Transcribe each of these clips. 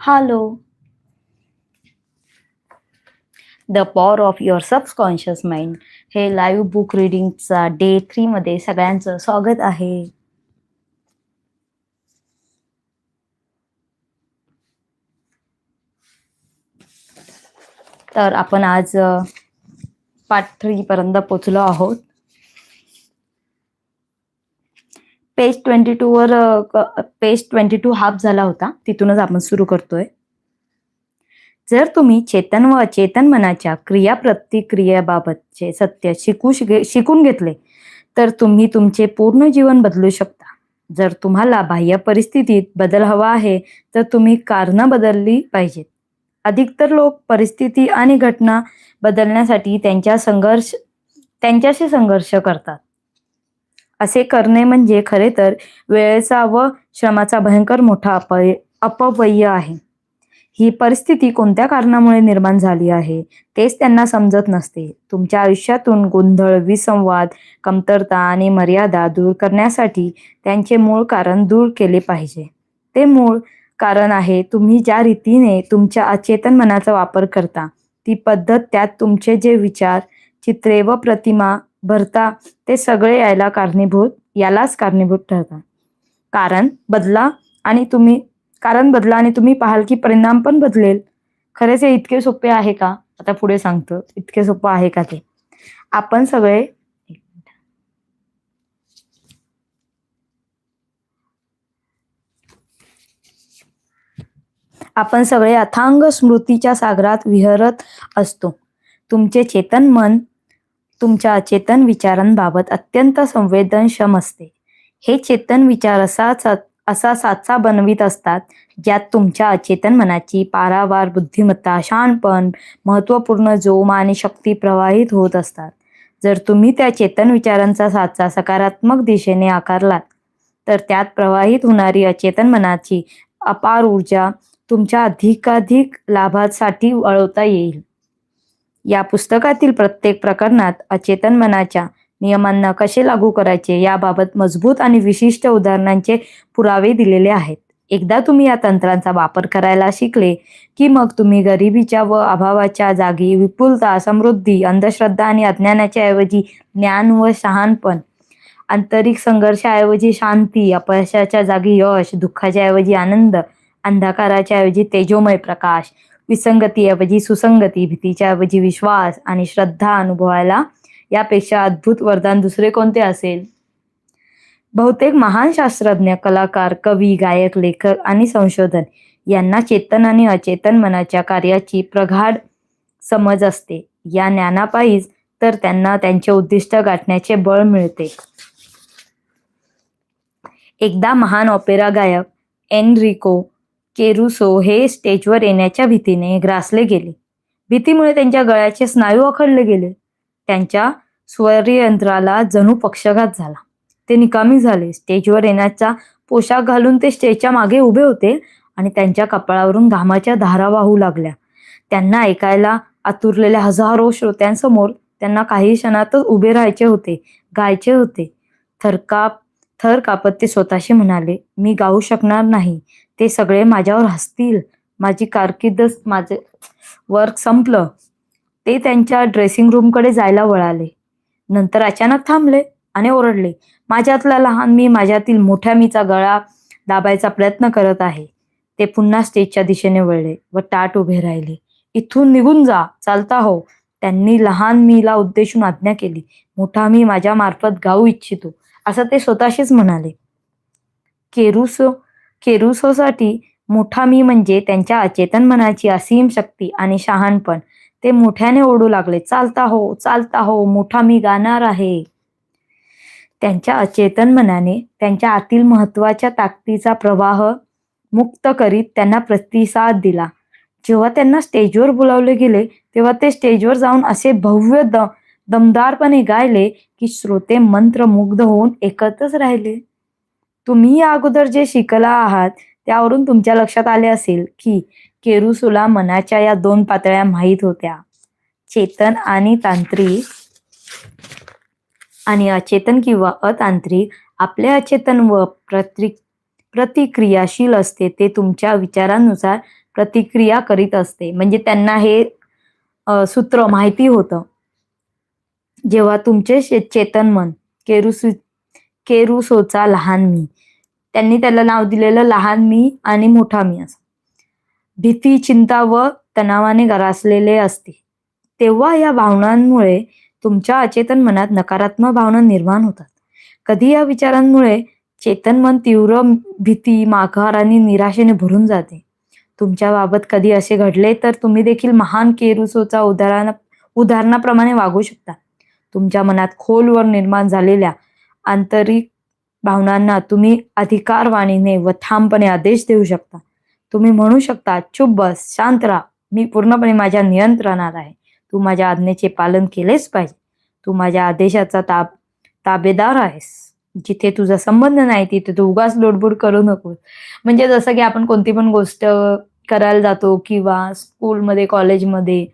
Hello the power of your subconscious mind हे live book रिडिंगचा day three मध्ये सगळ्यांचं स्वागत आहे. तर आपण आज पार्ट थ्रीपर्यंत पोचलो आहोत. पेज ट्वेंटी टू वर पेज ट्वेंटी टू हाफ झाला होता. तिथूनच आपण सुरू करतोय. जर तुम्ही चेतन व अचेतन मनाच्या क्रिया प्रतिक्रियाबाबतचे सत्य शिकू शिके- शिकून घेतले तर तुम्ही तुमचे पूर्ण जीवन बदलू शकता. जर तुम्हाला बाह्य परिस्थितीत बदल हवा आहे तर तुम्ही कारणं बदलली पाहिजेत. अधिकतर लोक परिस्थिती आणि घटना बदलण्यासाठी त्यांच्या संघर्ष त्यांच्याशी संघर्ष करतात. असे करणे म्हणजे खरे तर वेळेचा व श्रमाचा भयंकर मोठा अपय अपव्यय आहे. ही परिस्थिती कोणत्या कारणामुळे निर्माण झाली आहे तेच त्यांना समजत नसते. तुमच्या आयुष्यातून गोंधळ विसंवाद कमतरता आणि मर्यादा दूर करण्यासाठी त्यांचे मूळ कारण दूर केले पाहिजे. ते मूळ कारण आहे तुम्ही ज्या रीतीने तुमच्या अचेतन मनाचा वापर करता ती पद्धत त्यात तुमचे जे विचार चित्रे व प्रतिमा भरता ते सगळे यायला कारणीभूत यालाच कारणीभूत ठरतात. कारण बदला आणि तुम्ही कारण बदला आणि तुम्ही पाहाल की परिणाम पण बदलेल. खरेच हे इतके सोपे आहे का? आता पुढे सांगतो. इतके सोपं आहे का ते? आपण सगळे आपण सगळे अथांग स्मृतीच्या सागरात विहरत असतो. तुमचे चेतन मन तुमच्या अचेतन विचारांबाबत अत्यंत संवेदनक्षम असते. हे चेतन विचार असा असा साचा बनवित असतात ज्यात तुमच्या अचेतन मनाची पारावार बुद्धिमत्ता शहाणपण महत्त्वपूर्ण जोम आणि शक्ती प्रवाहित होत असतात. जर तुम्ही त्या चेतन विचारांचा साचा सकारात्मक दिशेने आकारलात तर त्यात प्रवाहित होणारी अचेतन मनाची अपार ऊर्जा तुमच्या अधिकाधिक लाभासाठी वळवता येईल. या पुस्तकातील प्रत्येक प्रकरणात अचेतन मनाच्या नियमांना कसे लागू करायचे याबाबत मजबूत आणि विशिष्ट उदाहरणांचे पुरावे दिलेले आहेत. एकदा तुम्ही या तंत्रांचा वापर करायला शिकले की मग तुम्ही गरिबीच्या व अभावाच्या जागी विपुलता समृद्धी अंधश्रद्धा आणि अज्ञानाच्या ऐवजी ज्ञान व शहाणपण आंतरिक संघर्षाऐवजी शांती अपयशाच्या जागी यश दुःखाच्या ऐवजी आनंद अंधकाराच्या ऐवजी तेजोमय प्रकाश विसंगतीऐवजी सुसंगती भीतीच्या ऐवजी विश्वास आणि श्रद्धा अनुभवायला यापेक्षा अद्भुत वरदान दुसरे कोणते असेल? बहुतेक महान शास्त्रज्ञ कलाकार कवी गायक लेखक आणि संशोधन यांना चेतन आणि अचेतन मनाच्या कार्याची प्रगाढ समज असते. या ज्ञानापायीच तर त्यांना त्यांचे उद्दिष्ट गाठण्याचे बळ मिळते. एकदा महान ऑपेरा गायक एनरिको केरुसो हे स्टेजवर येण्याच्या भीतीने ग्रासले गेले. भीतीमुळे त्यांच्या गळ्याचे स्नायू अखडले गेले. त्यांच्या स्वरयंत्राला जणू पक्षघात झाला. ते निकामी झाले. स्टेजवर येण्याचा पोशाख घालून ते स्टेजच्या मागे उभे होते आणि त्यांच्या कपाळावरून घामाच्या धारा वाहू लागल्या. त्यांना ऐकायला आतुरलेल्या हजारो श्रोत्यांसमोर त्यांना काही क्षणातच उभे राहायचे होते गायचे होते. थरकाप थर कापत ते स्वतःशी म्हणाले मी गाऊ शकणार नाही. ते सगळे माझ्यावर हसतील. माझी कारकीर्द माझे वर्क संपलं. ते त्यांच्या ड्रेसिंग रूमकडे जायला वळाले. नंतर अचानक थांबले आणि ओरडले माझ्यातला लहान मी माझ्यातील मोठ्या मीचा गळा दाबायचा प्रयत्न करत आहे. ते पुन्हा स्टेजच्या दिशेने वळले व टाट उभे राहिले. इथून निघून जा. चालता हो. त्यांनी लहान मीला उद्देशून आज्ञा केली मोठा मी माझ्या मार्फत गाऊ इच्छितो. असं ते स्वतःशीच म्हणाले. केरुसो केरुसोसाठी मोठा मी म्हणजे त्यांच्या अचेतन मनाची असीम शक्ती आणि शहाणपण. ते मोठ्याने ओढू लागले. चालता हो चालता हो मोठा मी गाणार आहे. त्यांच्या अचेतन मनाने त्यांच्या आतील महत्त्वाच्या ताकदीचा प्रवाह मुक्त करीत त्यांना प्रतिसाद दिला. जेव्हा त्यांना स्टेजवर बोलावले गेले तेव्हा ते स्टेजवर जाऊन असे भव्य द दमदारपणे गायले की श्रोते मंत्रमुग्ध होऊन एकतच राहिले. तुम्ही अगोदर जे शिकला आहात त्यावरून तुमच्या लक्षात आले असेल की केरुसुला मनाच्या या दोन पातळ्या माहीत होत्या. चेतन आणि तांत्रिक. आणि अचेतन किंवा अतांत्रिक आपले अचेतन व प्रति प्रतिक्रियाशील असते ते तुमच्या विचारांनुसार प्रतिक्रिया करीत असते. म्हणजे त्यांना हे सूत्र माहिती होतं. जेव्हा तुमचे शे- चेतन मन केरुसु केरुसोचा लहान मी. त्यांनी त्याला नाव दिलेलं लहान मी आणि मोठा मी असं. भीती चिंता व तणावाने ग्रासलेले असते. तेव्हा या भावनांमुळे तुमच्या अचेतन मनात नकारात्मक भावना निर्माण होतात. कधी या विचारांमुळे चेतन मन तीव्र भीती माघार आणि निराशेने भरून जाते. तुमच्या बाबत कधी असे घडले तर तुम्ही देखील महान केरुसोचा उदाहरण उदाहरणाप्रमाणे वागू शकता. तुमच्या मनात खोलवर निर्माण झालेल्या आंतरिक भावनांना तुम्ही अधिकारवाणीने व ठामपणे आदेश देऊ शकता. तुम्ही म्हणू शकता चुप बस शांत राहा. मी पूर्णपणे माझ्या नियंत्रणात आहे. तू माझ्या आज्ञेचे पालन केलेच पाहिजे. तू माझ्या आदेशाचा ताब ताबेदार आहेस. जिथे तुझा संबंध नाही तिथे तू उगाच लोडबोड करू नकोस. म्हणजे जसं की आपण कोणती पण गोष्ट करायला जातो किंवा स्कूलमध्ये कॉलेजमध्ये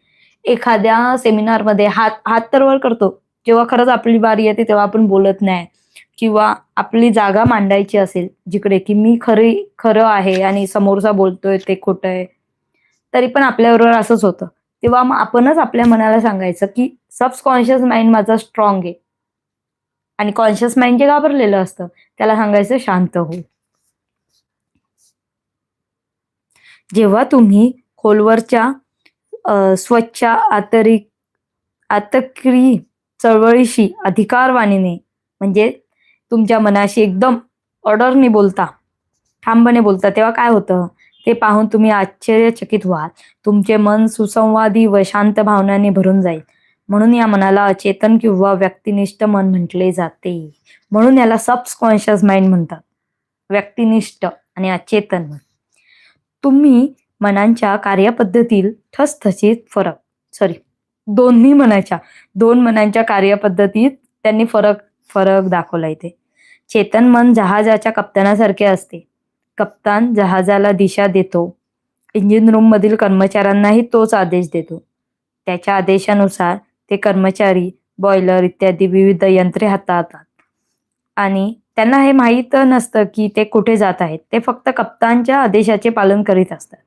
एखाद्या सेमिनारमध्ये हात हात तर वर करतो. जेव्हा खरंच आपली बारी येते तेव्हा आपण बोलत नाही. किंवा आपली जागा मांडायची असेल जिकडे की मी खरी खरं आहे आणि समोरचा बोलतोय ते खोटं आहे तरी पण आपल्याबरोबर असंच होतं. तेव्हा मग आपणच आपल्या मनाला सांगायचं की सबकॉन्शियस माइंड माझा स्ट्रॉंग आहे. आणि कॉन्शियस माइंड जे घाबरलेलं असतं त्याला सांगायचं शांत हो. जेव्हा तुम्ही खोलवरच्या स्वच्छ आतरी आतक्री चळवळीशी अधिकारवाणीने म्हणजे तुमच्या मनाशी एकदम ऑर्डरने बोलता ठामपणे बोलता तेव्हा काय होतं? ते पाहून तुम्ही आश्चर्यचकित व्हाल. तुमचे मन सुसंवादी व शांत भावनांनी भरून जाईल. म्हणून या मनाला अचेतन किंवा व्यक्तिनिष्ठ मन म्हटले जाते. म्हणून याला सबकॉन्शियस माइंड म्हणतात. व्यक्तिनिष्ठ आणि अचेतन मन. तुम्ही मनांच्या कार्यपद्धतीत ठसठशीत फरक सॉरी दोन्ही मनाच्या दोन मनांच्या कार्यपद्धतीत त्यांनी फरक फरक दाखवला इथे. चेतन मन जहाजाच्या कप्तानासारखे असते. कप्तान जहाजाला दिशा देतो. इंजिन रूम मधील कर्मचाऱ्यांनाही तोच आदेश देतो. त्याच्या आदेशानुसार ते कर्मचारी बॉयलर इत्यादी विविध यंत्रे हाताळतात. आणि त्यांना हे माहीत नसतं की ते कुठे जात आहेत. ते फक्त कप्तानच्या आदेशाचे पालन करीत असतात.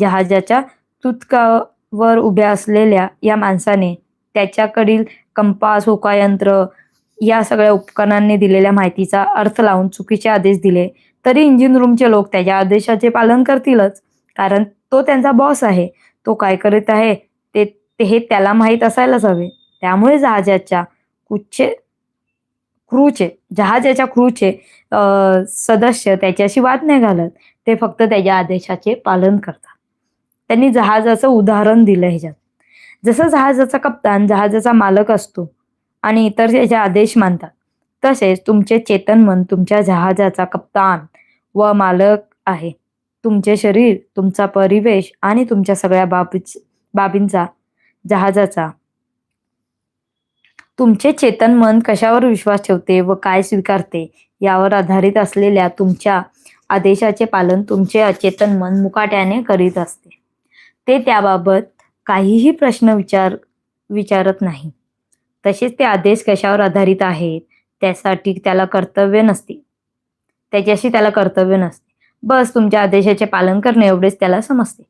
जहाजाच्या तुतका वर उभ्या असलेल्या या माणसाने त्याच्याकडील कंपास होकायंत्र या सगळ्या उपकरणांनी दिलेल्या माहितीचा अर्थ लावून चुकीचे आदेश दिले. तरी इंजिन रूमचे लोक त्याच्या आदेशाचे पालन करतीलच कारण तो त्यांचा बॉस आहे. तो काय करीत आहे ते ते हे त्याला माहीत असायलाच हवे. त्यामुळे जहाजाच्या कुच्चे क्रूचे जहाजाच्या क्रूचे सदस्य त्याच्याशी वाद नाही घालत. ते फक्त त्याच्या आदेशाचे पालन करतात. त्यांनी जहाजाचं उदाहरण दिलं ह्याच्यात. जसं जहाजाचा कप्तान जहाजाचा मालक असतो आणि इतर त्याचे आदेश मानतात तसेच तुमचे चेतन मन तुमच्या जहाजाचा कप्तान व मालक आहे. तुमचे शरीर तुमचा परिवेश आणि तुमच्या सगळ्या बाबी बाबींचा जहाजाचा. तुमचे चेतन मन कशावर विश्वास ठेवते व काय स्वीकारते यावर आधारित असलेल्या तुमच्या आदेशाचे पालन तुमचे अचेतन मन मुकाट्याने करीत असते. ते त्याबाबत काहीही प्रश्न विचार विचारत नाही. तसेच ते आदेश कशावर आधारित आहेत त्यासाठी त्याला कर्तव्य नसते. त्याच्याशी त्याला कर्तव्य नसते. बस तुमच्या आदेशाचे पालन करणे एवढेच त्याला समजते.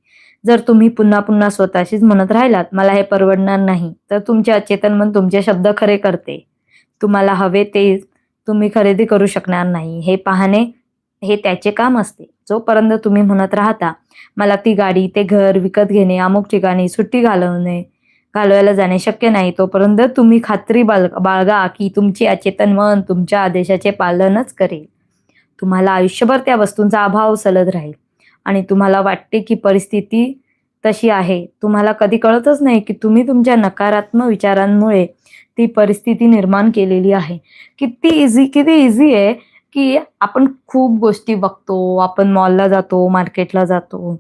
जर तुम्ही पुन्हा पुन्हा स्वतःशीच म्हणत राहिलात मला हे परवडणार नाही तर तुमचे अचेतन मन तुमचे शब्द खरे करते. तुम्हाला हवे ते तुम्ही खरेदी करू शकणार नाही. हे पाहणे हे त्याचे काम असते. जोपर्यंत तुम्ही म्हणत राहता मला ती गाडी ते घर विकत घेणे अमुक ठिकाणी सुट्टी घालवणे घालवायला जाणे शक्य नाही तोपर्यंत तुम्ही खात्री बाळ बाळगा की तुमचे अचेतन मन तुमच्या आदेशाचे पालनच करेल. तुम्हाला आयुष्यभर त्या वस्तूंचा अभाव सलद राहील. आणि तुम्हाला वाटते की परिस्थिती तशी आहे. तुम्हाला कधी कळतच नाही की तुम्ही तुमच्या नकारात्मक विचारांमुळे ती परिस्थिती निर्माण केलेली आहे. किती इझी किती इझी आहे. की आपण खूप गोष्टी बघतो आपण मॉलला जातो मार्केटला जातो.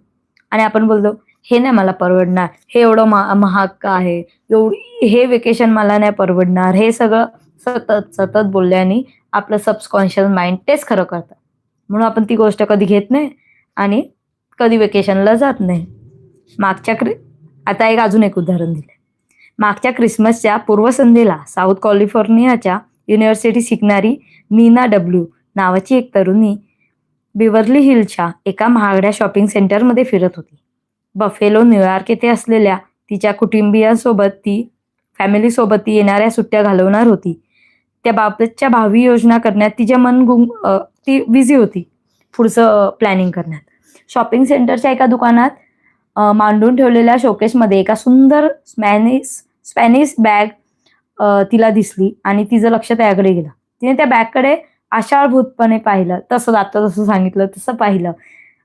आणि आपण बोलतो हे नाही मला परवडणार. हे एवढं महाग का आहे. एवढी हे वेकेशन मला नाही परवडणार. हे सगळं सतत सतत बोलल्याने आपलं सबकॉन्शियस माइंड तेच खरं करतं. म्हणून आपण ती गोष्ट कधी घेत नाही आणि कधी वेकेशनला जात नाही. मागच्या क्रि आता एक अजून एक उदाहरण दिलं मागच्या क्रिसमसच्या पूर्वसंध्येला साऊथ कॅलिफोर्नियाच्या युनिव्हर्सिटी शिकणारी नीना डब्ल्यू नावाची एक तरुणी बिवर्ली हिलच्या एका महागड्या शॉपिंग सेंटरमध्ये फिरत होती. बफेलो न्यूयॉर्क येथे असलेल्या तिच्या कुटुंबियांसोबत ती फॅमिलीसोबत ती येणाऱ्या सुट्ट्या घालवणार होती. त्या बाबतच्या भावी योजना करण्यात तिचे मन गुंग ती बिझी होती पुढचं प्लॅनिंग करण्यात. शॉपिंग सेंटरच्या एका दुकानात मांडून ठेवलेल्या शोकेसमध्ये एका सुंदर स्पॅनिश स्पॅनिश बॅग तिला दिसली आणि तिचं लक्ष त्याकडे गेलं. तिने त्या बॅगकडे आशाळभूतपणे पाहिलं. तसं आता जसं सांगितलं तसं पाहिलं.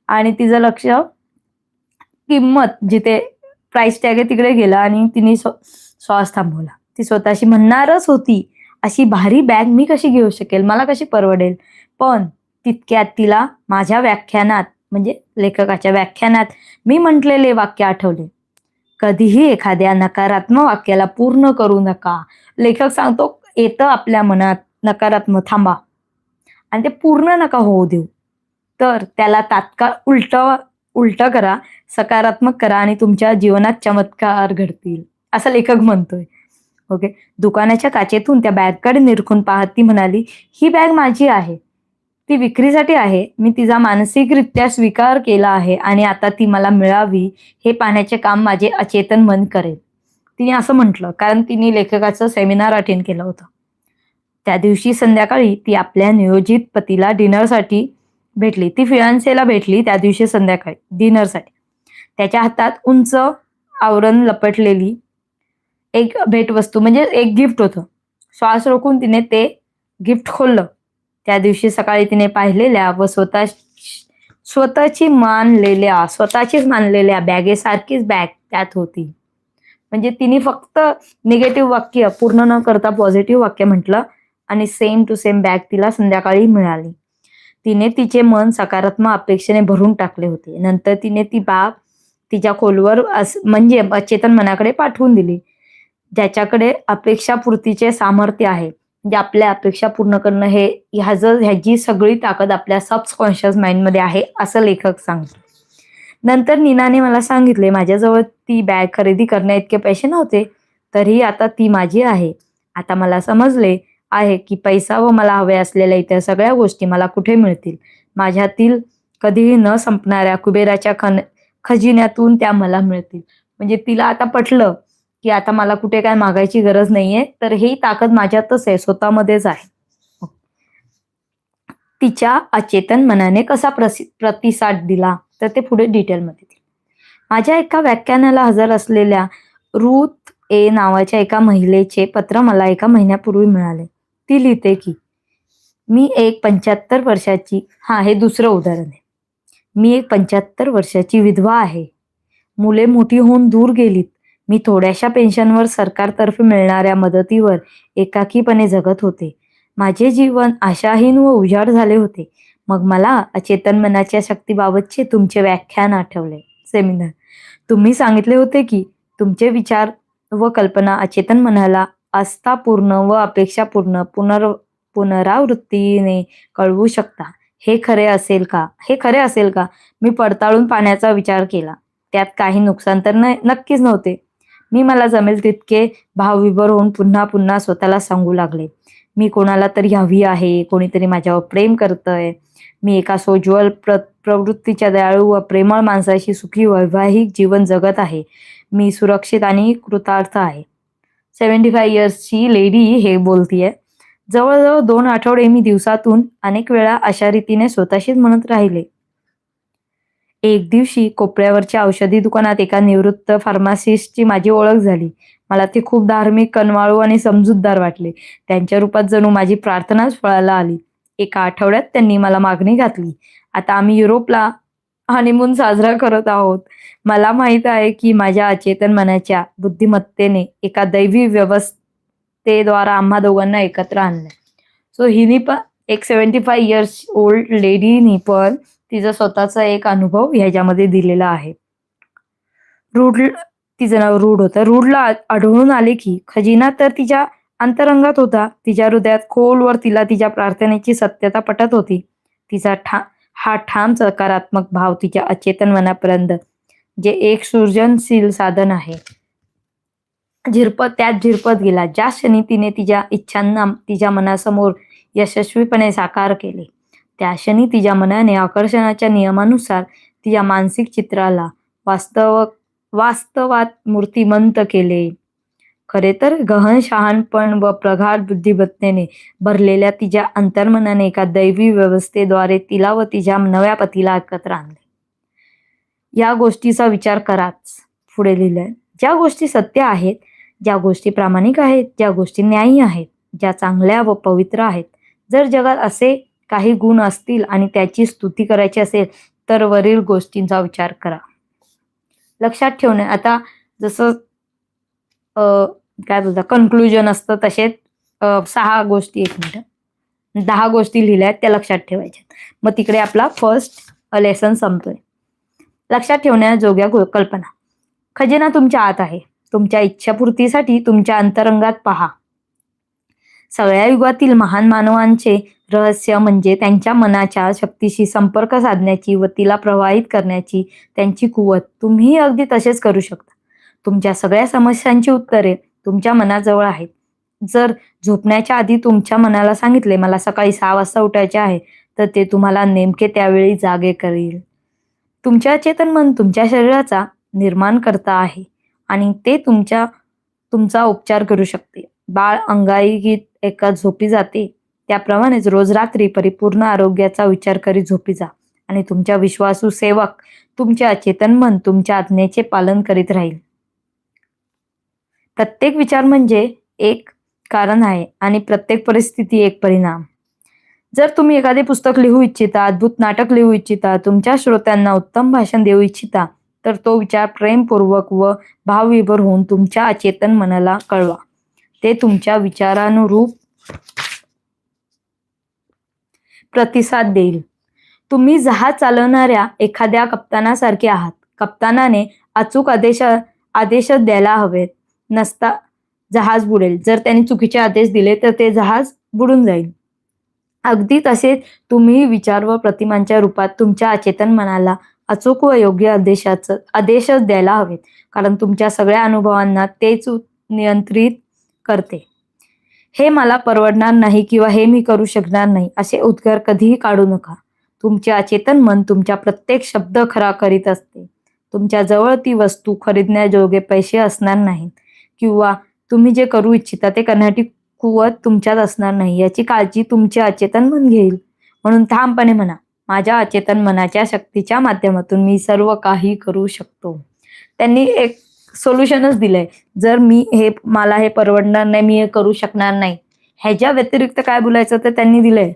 आणि तिचं लक्ष किंमत जिथे प्राइस टॅग आहे तिकडे गेलं आणि तिने स्व- श्वास थांबवला. ती स्वतःशी म्हणणारच होती अशी भारी बॅग मी कशी घेऊ शकेल? मला कशी परवडेल? पण तितक्यात तिला माझ्या व्याख्यानात म्हणजे लेखकाच्या व्याख्यानात मी म्हटलेले वाक्य आठवले. कधीही एखाद्या नकारात्मक वाक्याला पूर्ण करू नका. लेखक सांगतो येतं आपल्या मनात. नकारात्मक थांबा. आणि ते पूर्ण नका होऊ देऊ. तर त्याला तात्काळ उलट उलट करा सकारात्मक करा आणि तुमच्या जीवनात चमत्कार घडतील. असं लेखक म्हणतोय. ओके दुकानाच्या काचेतून त्या बॅगकडे निरखून पाहत ती म्हणाली ही बॅग माझी आहे. ती विक्रीसाठी आहे. मी तिचा मानसिकरित्या स्वीकार केला आहे आणि आता ती मला मिळावी. हे पाहण्याचे काम माझे अचेतन मन करेल. तिने असं म्हटलं कारण तिने लेखकाचं सेमिनार अटेंड केलं होतं. त्या दिवशी संध्याकाळी ती आपल्या नियोजित पतीला डिनरसाठी भेटली. ती फिळांसेला भेटली त्या दिवशी संध्याकाळी डिनरसाठी त्याच्या हातात उंच आवरण लपटलेली एक भेटवस्तू म्हणजे एक गिफ्ट होतं. श्वास रोखून तिने ते गिफ्ट खोललं. त्या दिवशी सकाळी तिने पाहिलेल्या व स्वतः स्वतःची मानलेल्या स्वतःचीच मानलेल्या बॅगेसारखीच बॅग त्यात होती. म्हणजे तिने फक्त निगेटिव्ह वाक्य पूर्ण न करता पॉझिटिव्ह वाक्य म्हटलं. आणि सेम टू सेम बॅग तिला संध्याकाळी मिळाली. तिने तिचे मन सकारात्मक अपेक्षेने भरून टाकले होते. नंतर तिने ती बाब तिच्या खोलवर अस म्हणजे अचेतन मनाकडे पाठवून दिली. ज्याच्याकडे अपेक्षापूर्तीचे सामर्थ्य आहे. म्हणजे आपल्या अपेक्षा पूर्ण करणं हे ह्याचं ह्याची सगळी ताकद आपल्या सबकॉन्शियस माइंडमध्ये आहे असं लेखक सांगतो. नंतर नीनाने मला सांगितले माझ्याजवळ ती बॅग खरेदी करण्या इतके पैसे नव्हते तरीही आता ती माझी आहे. आता मला समजले आहे की पैसा व मला हव्या असलेल्या इतर सगळ्या गोष्टी मला कुठे मिळतील? माझ्यातील कधीही न संपणाऱ्या कुबेराच्या खन खजिन्यातून त्या मला मिळतील. म्हणजे तिला आता पटलं की आता मला कुठे काय मागायची गरज नाहीये तर ही ताकद माझ्यातच आहे स्वतःमध्येच आहे. तिच्या अचेतन मनाने कसा प्रसि प्रतिसाद दिला तर ते पुढे डिटेलमध्ये दिले माझ्या एका व्याख्यानाला हजर असलेल्या रूथ ए नावाच्या एका महिलेचे पत्र मला एका महिन्यापूर्वी मिळाले. ती लिहिते की मी एक पंच्याहत्तर वर्षाची हा हे दुसरं उदाहरण आहे. मी एक पंच्याहत्तर वर्षाची विधवा आहे. मुले मोठी होऊन दूर गेलीत. मी थोड्याशा पेन्शनवर सरकारतर्फे मिळणाऱ्या मदतीवर एकाकीपणे जगत होते. माझे जीवन आशाहीन व उजाड झाले होते. मग मला अचेतन मनाच्या शक्तीबाबतचे तुमचे व्याख्यान आठवले. सेमिनार तुम्ही सांगितले होते की तुमचे विचार व कल्पना अचेतन मनाला आस्थापूर्ण व अपेक्षापूर्ण पुनर पुनरावृत्तीने कळवू शकता. हे खरे असेल का? हे खरे असेल का? मी पडताळून पाण्याचा विचार केला. त्यात काही नुकसान तर न नक्कीच नव्हते. मी मला जमेल तितके भावविभोर होऊन पुन्हा पुन्हा स्वतःला सांगू लागले. मी कोणाला तरी हवी आहे कोणीतरी माझ्यावर प्रेम करतंय. मी एका सोज्वल प्र प्रवृत्तीच्या दयाळू व प्रेमळ माणसाशी सुखी वैवाहिक जीवन जगत आहे. मी सुरक्षित आणि कृतार्थ आहे. सेव्हन्टी फाय इयर्सची लेडी हे बोलतीये. जवळजवळ दोन आठवडे मी दिवसातून अनेक वेळा अशा रीतीने स्वतःशीच म्हणत राहिले. एक दिवशी कोपऱ्यावरच्या औषधी दुकानात एका निवृत्त फार्मासिस्टची माझी ओळख झाली. मला ते खूप धार्मिक कनवाळू आणि समजूतदार वाटले. त्यांच्या रूपात जणू माझी प्रार्थनाच फळाला आली. एका आठवड्यात त्यांनी मला मागणी घातली. आता आम्ही युरोपला हनीमून साजरा करत आहोत. मला माहीत आहे की माझ्या अचेतन मनाच्या बुद्धिमत्तेने एका दैवी व्यवस्थेद्वारा आम्हा दोघांना एकत्र आणलं. सो हिनी पण एक सेवन्टी फाय इयर्स ओल्ड लेडीनी पण तिचा स्वतःचा एक अनुभव ह्याच्यामध्ये दिलेला आहे. रूड तिचं नाव रूड होतं. रूडला आढळून आले की खजिना तर तिच्या अंतरंगात होता. तिच्या हृदयात खोलवर तिला तिच्या प्रार्थनेची सत्यता पटत होती. तिचा ठा हा ठाम सकारात्मक भाव तिच्या अचेतन मनापर्यंत जे एक सृजनशील साधन आहे. झिरपत त्यात झिरपत गेला. ज्या क्षणी तिने तिच्या इच्छांना तिच्या मनासमोर यशस्वीपणे साकार केले त्या क्षणी तिच्या मनाने आकर्षणाच्या नियमानुसार तिच्या मानसिक चित्राला वास्तव वास्तवात मूर्तिमंत केले. खरे तर गहन शहाणपण व प्रगाढ बुद्धिमत्तेने भरलेल्या तिच्या अंतर्मनाने एका दैवी व्यवस्थेद्वारे तिला व तिच्या नव्या पतीला एकत्र आणले. या गोष्टीचा विचार कराच. पुढे लिहिलंय. ज्या गोष्टी सत्य आहेत ज्या गोष्टी प्रामाणिक आहेत ज्या गोष्टी न्यायी आहेत ज्या चांगल्या व पवित्र आहेत. जर जगात असे काही गुण असतील आणि त्याची स्तुती करायची असेल तर वरील गोष्टींचा विचार करा. लक्षात ठेवणे. आता जसं अ, काय बोलतात कन्क्लुजन असतं तसेच सहा गोष्टी एक मिनिट. दहा गोष्टी लिहिल्या आहेत त्या लक्षात ठेवायच्या मग तिकडे आपला फर्स्ट लेसन संपतोय. लक्षात ठेवण्याजोग्या गो- कल्पना. खजिना तुमच्या आत आहे. तुमच्या इच्छापूर्तीसाठी तुमच्या अंतरंगात पहा. सगळ्या युगातील महान मानवांचे रहस्य म्हणजे त्यांच्या मनाच्या शक्तीशी संपर्क साधण्याची व तिला प्रवाहित करण्याची त्यांची कुवत. तुम्ही अगदी तसेच करू शकता. तुमच्या सगळ्या समस्यांची उत्तरे तुमच्या मनाजवळ आहेत. जर झोपण्याच्या आधी तुमच्या मनाला सांगितले मला सकाळी सहा वाजता उठायचे आहे तर ते तुम्हाला नेमके त्यावेळी जागे करेल. तुमच्या चेतन मन तुमच्या शरीराचा निर्माण करता आहे आणि ते तुमच्या तुमचा उपचार करू शकते. बाळ अंगाईगीत एका झोपी जाते. त्याप्रमाणेच रोज रात्री परिपूर्ण आरोग्याचा विचार करीत झोपी जा. आणि तुमच्या विश्वासू सेवक तुमच्या चेतन मन तुमच्या आज्ञेचे पालन करीत राहील. प्रत्येक विचार म्हणजे एक कारण आहे आणि प्रत्येक परिस्थिती एक परिणाम. जर तुम्ही एखादे पुस्तक लिहू इच्छिता अद्भुत नाटक लिहू इच्छिता तुमच्या श्रोत्यांना उत्तम भाषण देऊ इच्छिता तर तो विचार प्रेमपूर्वक व भावविभोर होऊन तुमच्या अचेतन मनाला कळवा. ते तुमच्या विचारानुरूप प्रतिसाद देईल. तुम्ही जहाज चालवणाऱ्या एखाद्या कप्तानासारखे आहात. कप्तानाने अचूक आदेश आदेश द्यायला हवेत. नसता जहाज बुडेल. जर त्यांनी चुकीचे आदेश दिले तर ते जहाज बुडून जाईल. अगदी तसेच तुम्ही विचार व प्रतिमांच्या रूपात तुमच्या अचेतन मनाला अचूक व योग्य आदेशाचं आदेशच द्यायला हवेत. कारण तुमच्या सगळ्या अनुभवांना तेच नियंत्रित करते. हे मला परवडणार नाही किंवा हे मी करू शकणार नाही असे उद्गार कधीही काढू नका. तुमचे अचेतन मन तुमच्या प्रत्येक शब्द खरा करीत असते. तुमच्या जवळ ती वस्तू खरीदण्याजोगे पैसे असणार नाहीत. किंवा तुम्ही जे करू इच्छिता ते करण्यासाठी कुवत तुमच्यात असणार नाही याची काळजी तुमचे अचेतन मन घेईल. म्हणून ठामपणे म्हणा माझ्या अचेतन मनाच्या शक्तीच्या माध्यमातून मी सर्व काही करू शकतो. त्यांनी एक सोल्युशनच दिलंय जर मी हे मला हे परवडणार नाही मी हे करू शकणार नाही. ह्याच्या व्यतिरिक्त काय बोलायचं तर त्यांनी दिलंय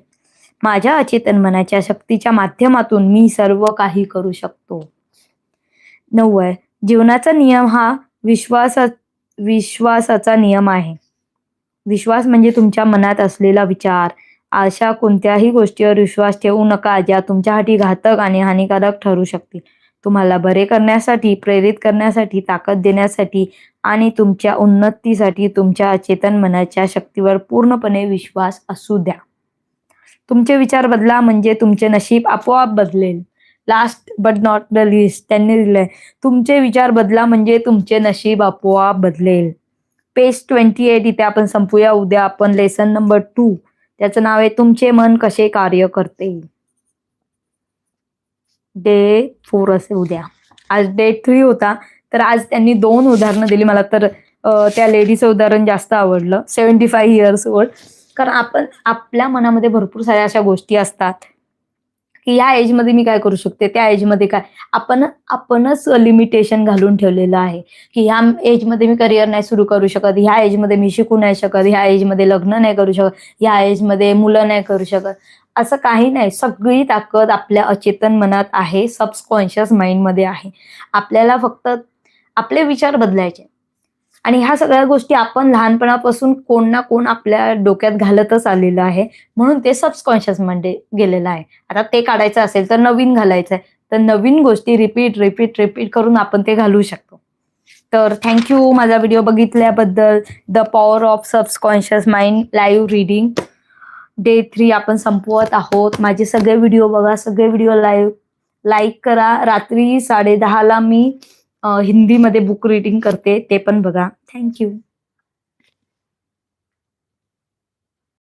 माझ्या अचेतन मनाच्या शक्तीच्या माध्यमातून मी सर्व काही करू शकतो. नववं जीवनाचा नियम हा विश्वासा विश्वासाचा नियम आहे. विश्वास म्हणजे तुमच्या मनात असलेला विचार. अशा कोणत्याही गोष्टीवर विश्वास ठेवू नका ज्या तुमच्यासाठी घातक आणि हानिकारक ठरू शकतील. तुम्हाला बरे करण्यासाठी प्रेरित करण्यासाठी ताकद देण्यासाठी आणि तुमच्या उन्नतीसाठी तुमच्या अचेतन मनाच्या शक्तीवर पूर्णपणे विश्वास असू द्या. तुमचे विचार बदला म्हणजे तुमचे नशीब आपोआप बदलेल. Last but not the list त्यांनी दिलंय. तुमचे विचार बदला म्हणजे तुमचे नशीब आपोआप बदलेल. पेज ट्वेंटी एट इथे आपण संपूया. उद्या आपण लेसन नंबर टू त्याचं नाव आहे तुमचे मन कसे कार्य करते? डे फोर असे उद्या. आज डे थ्री होता. तर आज त्यांनी दोन उदाहरणं दिली. मला तर त्या लेडीचं उदाहरण जास्त आवडलं. सेवन्टी फाईव्ह इयर्स ओल्ड कारण आपण आपल्या मनामध्ये भरपूर साऱ्या अशा गोष्टी असतात. की या एजमध्ये मी काय करू शकते? त्या एजमध्ये काय? आपण आपणच लिमिटेशन घालून ठेवलेलं आहे. की ह्या एजमध्ये मी करिअर नाही सुरू करू शकत. ह्या एजमध्ये मी शिकू नाही शकत. ह्या एजमध्ये लग्न नाही करू शकत. ह्या एजमध्ये मुलं नाही करू शकत. असं काही नाही. सगळी ताकद आपल्या अचेतन मनात आहे. सबकॉन्शियस माइंडमध्ये आहे. आपल्याला फक्त आपले विचार बदलायचे. आणि ह्या सगळ्या गोष्टी आपण लहानपणापासून कोण ना कोण आपल्या डोक्यात घालतच आलेलं आहे. म्हणून ते सबकॉन्शियस म्हणजे गेलेलं आहे. आता ते काढायचं असेल तर नवीन घालायचं आहे तर नवीन गोष्टी रिपीट रिपीट रिपीट करून आपण ते घालू शकतो. तर थँक्यू माझा video बघितल्याबद्दल. The power of subconscious mind live reading day three आपण संपवत आहोत. माझे सगळे व्हिडिओ बघा. सगळे व्हिडिओ लाईव्ह लाईक करा. रात्री साडे दहाला मी हिंदीमध्ये बुक रीडिंग करते ते पण बघा. थँक्यू